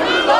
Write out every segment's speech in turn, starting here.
We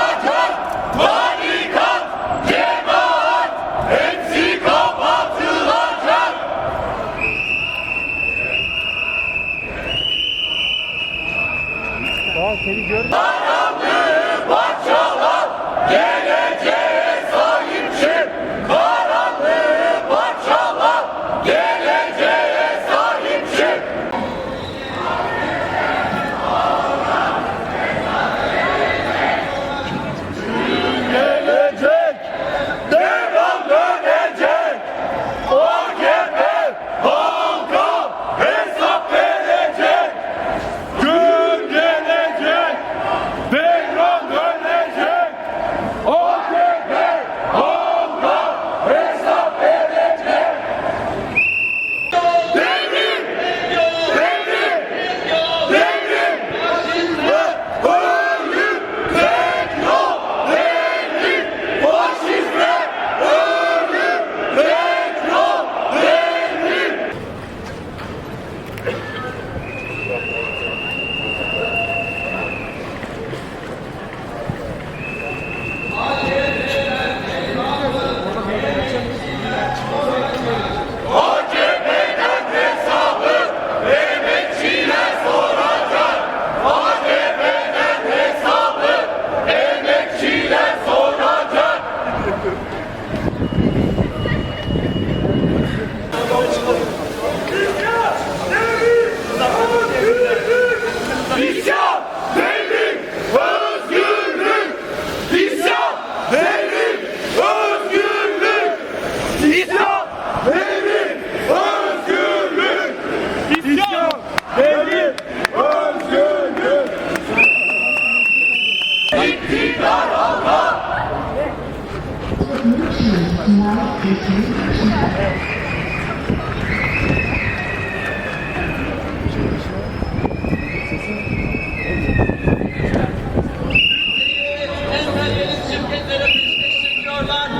çekiyorlar.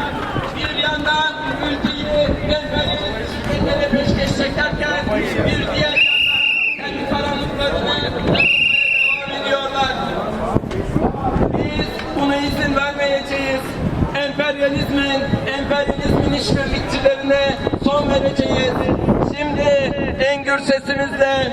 Bir yandan ülkeyi emperyalist şirketlere peşkeş çekerken bir diğer yandan kendi karanlıklarını devam ediyorlar. Biz buna izin vermeyeceğiz. Emperyalizmin, emperyalizmin işbirlikçilerine son vereceğiz. Şimdi en gür sesimizle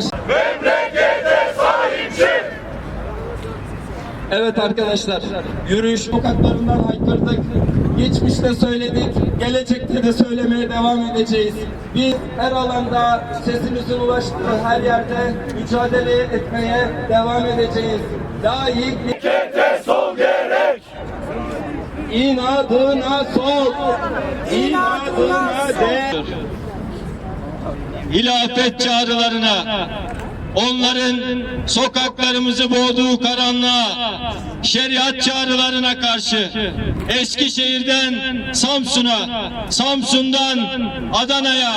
Arkadaşlar memlekete sahip çık. Evet arkadaşlar, yürüyüş sokaklarından haykırdık. Geçmişte söyledik, gelecekte de söylemeye devam edeceğiz. Biz her alanda sesimizin ulaştığı her yerde mücadele etmeye devam edeceğiz. Layık Memlekete sol gerek. inadına sol, inadına de. Hilafet çağrılarına, onların sokaklarımızı boğduğu karanlığa, şeriat çağrılarına karşı Eskişehir'den Samsun'a, Samsun'dan Adana'ya,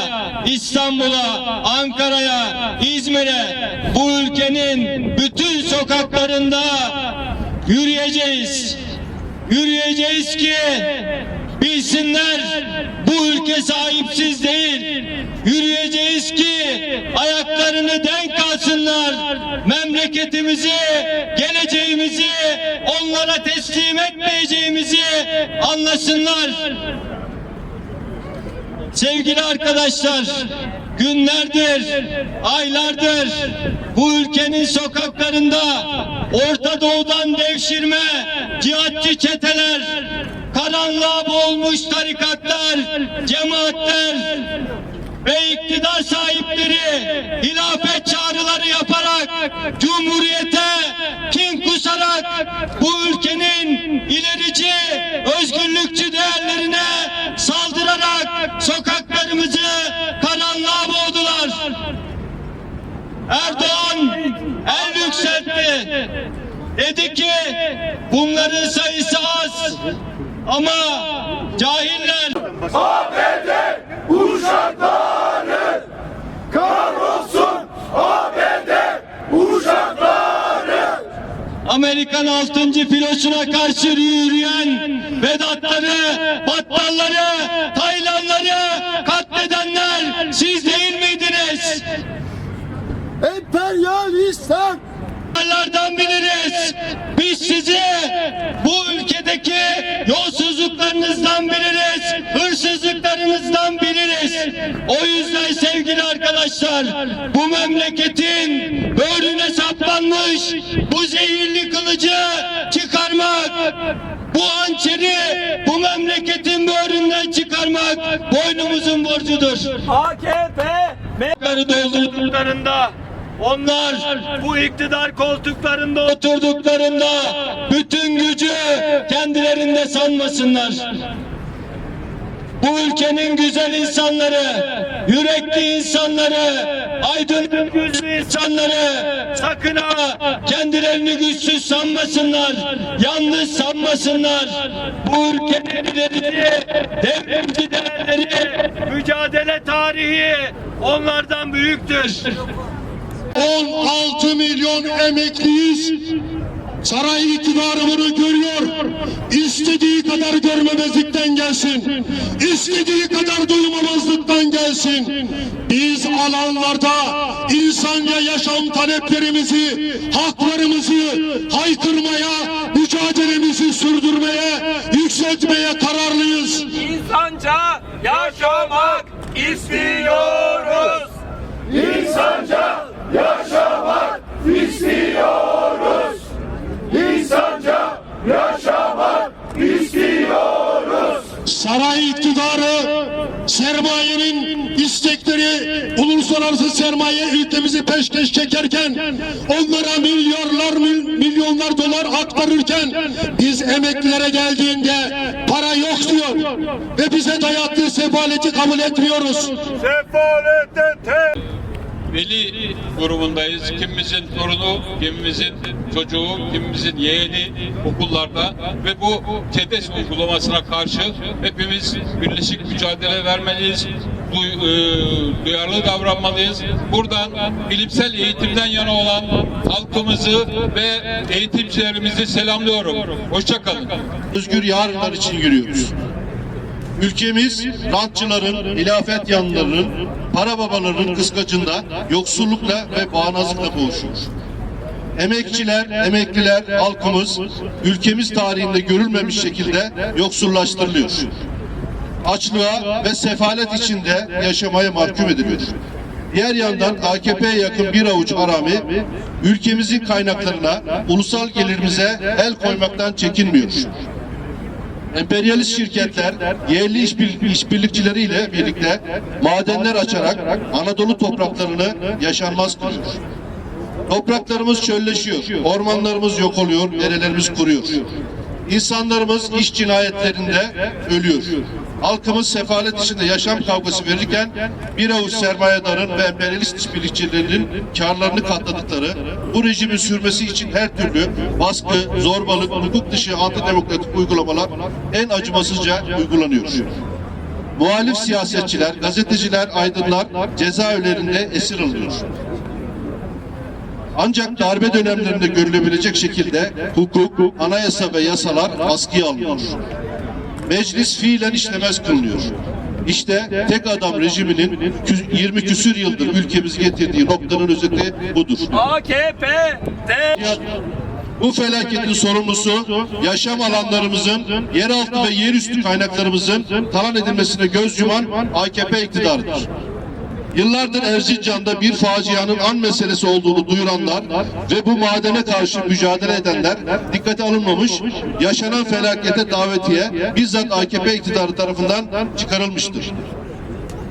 İstanbul'a, Ankara'ya, İzmir'e bu ülkenin bütün sokaklarında yürüyeceğiz. Yürüyeceğiz ki bilsinler bu ülke sahipsiz değil. Yürüyeceğiz ki ayaklarını denk alsınlar. Memleketimizi, geleceğimizi onlara teslim etmeyeceğimizi anlasınlar. Sevgili arkadaşlar, günlerdir, aylardır bu ülkenin sokaklarında Orta Doğu'dan devşirme cihatçı çeteler, karanlığa boğulmuş tarikatlar, cemaatler ve iktidar sahipleri hilafet çağrıları yaparak Cumhuriyete kin kusarak bu ülkenin ilerici özgürlükçü değerlerine saldırarak sokaklarımızı karanlığa boğdular. Erdoğan el yükseltti. Dedi ki bunların sayısı az ama cahiller ABD uşakları kahrolsun ABD uşakları Amerikan 6. filosuna karşı yürüyen Vedatları, Battalları, Taylanları katledenler siz değil miydiniz? Emperyalistler Onlardan biliriz. Biz sizi bu ülkedeki yolsuzluklarınızdan biliriz. Hırsızlıklarınızdan biliriz. O yüzden sevgili arkadaşlar bu memleketin böğrüne saplanmış bu zehirli kılıcı çıkarmak bu hançeri bu memleketin böğründen çıkarmak boynumuzun borcudur. AKP Koltukları doldurduklarında onlar bu iktidar koltuklarında oturduklarında bütün gücü kendilerinde sanmasınlar. Bu ülkenin güzel insanları, yürekli insanları, aydın yüzlü insanları sakın ha kendilerini güçsüz sanmasınlar, yalnız sanmasınlar. Bu ülkenin ilerisi, devrimci değerleri, mücadele tarihi onlardan büyüktür. 16 milyon emekliyiz. Saray iktidarı bunu görüyor. İstediği kadar görmemezlikten gelsin. İstediği kadar duymamazlıktan gelsin. Biz alanlarda insanca yaşam taleplerimizi, haklarımızı haykırmaya, mücadelemizi sürdürmeye, yükseltmeye kararlıyız. insanca yaşamak istiyoruz. İnsanca yaşamak istiyoruz. İnsanca yaşamak istiyoruz. Saray iktidarı sermayenin istekleri uluslararası sermaye ülkemizi peşkeş çekerken onlara milyarlar mil- milyonlar dolar aktarırken biz emeklilere geldiğinde para yok diyor ve bize dayattığı sefaleti kabul etmiyoruz. Veli grubundayız. Kimimizin torunu, kimimizin çocuğu, kimimizin yeğeni okullarda ve bu TEDES uygulamasına karşı hepimiz birleşik mücadele vermeliyiz. e, duyarlı davranmalıyız. Buradan bilimsel eğitimden yana olan halkımızı ve eğitimcilerimizi selamlıyorum. Hoşçakalın. Özgür yarınlar için yürüyoruz. Ülkemiz rantçıların, hilafet yanlarının, para babalarının kıskacında yoksullukla ve bağnazlıkla boğuşuyor. Emekçiler, emekliler, halkımız ülkemiz tarihinde görülmemiş şekilde yoksullaştırılıyor. Açlığa ve sefalet içinde yaşamaya mahkum ediliyor. Diğer yandan AKP'ye yakın bir avuç harami ülkemizin kaynaklarına, ulusal gelirimize el koymaktan çekinmiyor. Emperyalist şirketler yerli işbir- işbirlikçileriyle birlikte madenler açarak Anadolu topraklarını yaşanmaz kılıyor. Topraklarımız çölleşiyor, ormanlarımız yok oluyor, derelerimiz kuruyor. İnsanlarımız iş cinayetlerinde ölüyor. Halkımız sefalet içinde yaşam kavgası verirken bir avuç sermayedarın ve emperyalist işbirlikçilerinin karlarını katladıkları bu rejimin sürmesi için her türlü baskı, zorbalık, hukuk dışı antidemokratik uygulamalar en acımasızca uygulanıyor. Muhalif siyasetçiler, gazeteciler, aydınlar cezaevlerinde esir alınıyor. Ancak darbe dönemlerinde görülebilecek şekilde hukuk, anayasa ve yasalar askıya alınıyor. Meclis fiilen işlemez kılınıyor. İşte tek adam rejiminin kü- 20 küsür yıldır ülkemizi getirdiği noktanın özeti budur. AKP Bu felaketin sorumlusu yaşam alanlarımızın, yeraltı ve yerüstü kaynaklarımızın talan edilmesine göz yuman AKP iktidarıdır. Yıllardır Erzincan'da bir facianın an meselesi olduğunu duyuranlar ve bu madene karşı mücadele edenler dikkate alınmamış, yaşanan felakete davetiye bizzat AKP iktidarı tarafından çıkarılmıştır.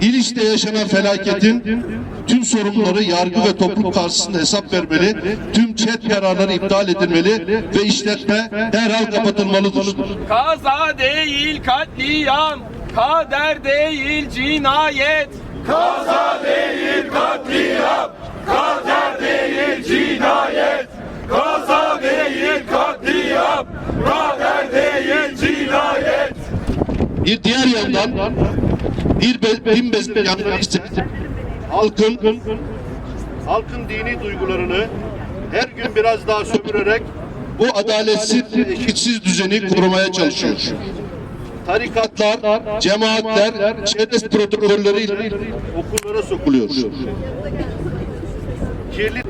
İliç'te yaşanan felaketin tüm sorumluları yargı ve toplum karşısında hesap vermeli, tüm çet kararları iptal edilmeli ve işletme derhal kapatılmalıdır. kaza değil katliam, kader değil cinayet. Kaza değil katliam, kader değil cinayet. Kaza değil katliam, kader değil cinayet. Bir diğer yandan bir bin bez yandan ise halkın halkın dini duygularını her gün biraz daha sömürerek bu adaletsiz, eşitsiz düzeni korumaya çalışıyor. Tarikatlar, cemaatler, çerez protokolleriyle okullara sokuluyor. Kirli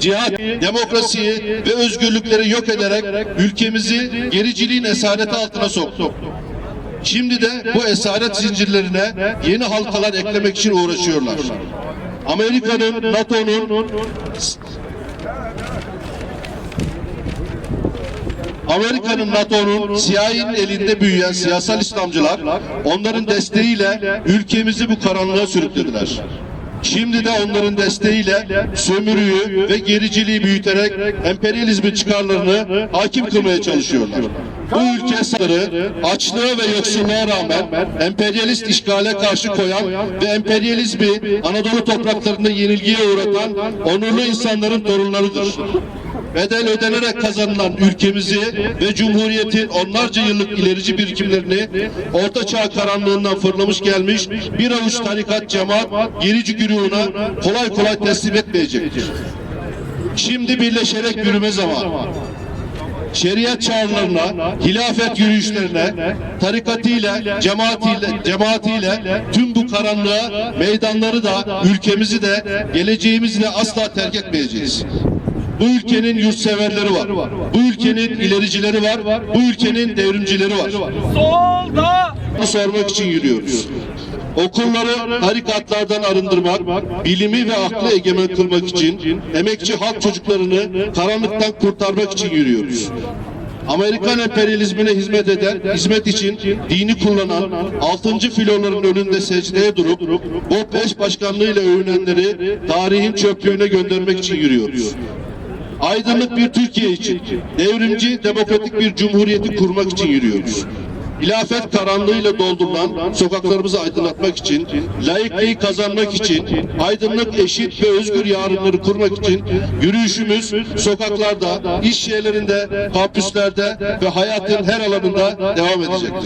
cihat, demokrasiyi ve özgürlükleri yok ederek ülkemizi gericiliğin esareti altına soktu. Şimdi de bu esaret zincirlerine yeni halkalar eklemek için uğraşıyorlar. Amerika'nın, NATO'nun Amerika'nın, NATO'nun, CIA'nin elinde büyüyen siyasal İslamcılar onların desteğiyle ülkemizi bu karanlığa sürüklediler. Şimdi de onların desteğiyle sömürüyü ve gericiliği büyüterek emperyalizmin çıkarlarını hakim kılmaya çalışıyorlar. Bu ülke sınırı açlığa ve yoksulluğa rağmen emperyalist işgale karşı koyan ve emperyalizmi Anadolu topraklarında yenilgiye uğratan onurlu insanların torunlarıdır bedel ödenerek kazanılan ülkemizi ve Cumhuriyet'in onlarca yıllık ilerici birikimlerini Orta Çağ karanlığından fırlamış gelmiş bir avuç tarikat cemaat gerici güruhuna kolay kolay teslim etmeyecektir. Şimdi birleşerek yürüme zamanı. Şeriat çağrılarına, hilafet yürüyüşlerine, tarikatıyla, cemaatiyle, cemaatiyle tüm bu karanlığa meydanları da, ülkemizi de, geleceğimizi de asla terk etmeyeceğiz. Bu ülkenin yurtseverleri var. Bu ülkenin ilericileri var. Bu ülkenin devrimcileri var. Solda sormak için yürüyoruz. Okulları tarikatlardan arındırmak, bilimi ve aklı egemen kılmak için, emekçi halk çocuklarını karanlıktan kurtarmak için yürüyoruz. Amerikan emperyalizmine hizmet eden, hizmet için dini kullanan, altıncı filoların önünde secdeye durup, bu beş başkanlığıyla övünenleri tarihin çöplüğüne göndermek için yürüyoruz aydınlık bir Türkiye için, devrimci, demokratik bir cumhuriyeti kurmak için yürüyoruz. Hilafet karanlığıyla doldurulan sokaklarımızı aydınlatmak için, layıklığı kazanmak için, aydınlık, eşit ve özgür yarınları kurmak için yürüyüşümüz sokaklarda, iş yerlerinde, kampüslerde ve hayatın her alanında devam edecektir.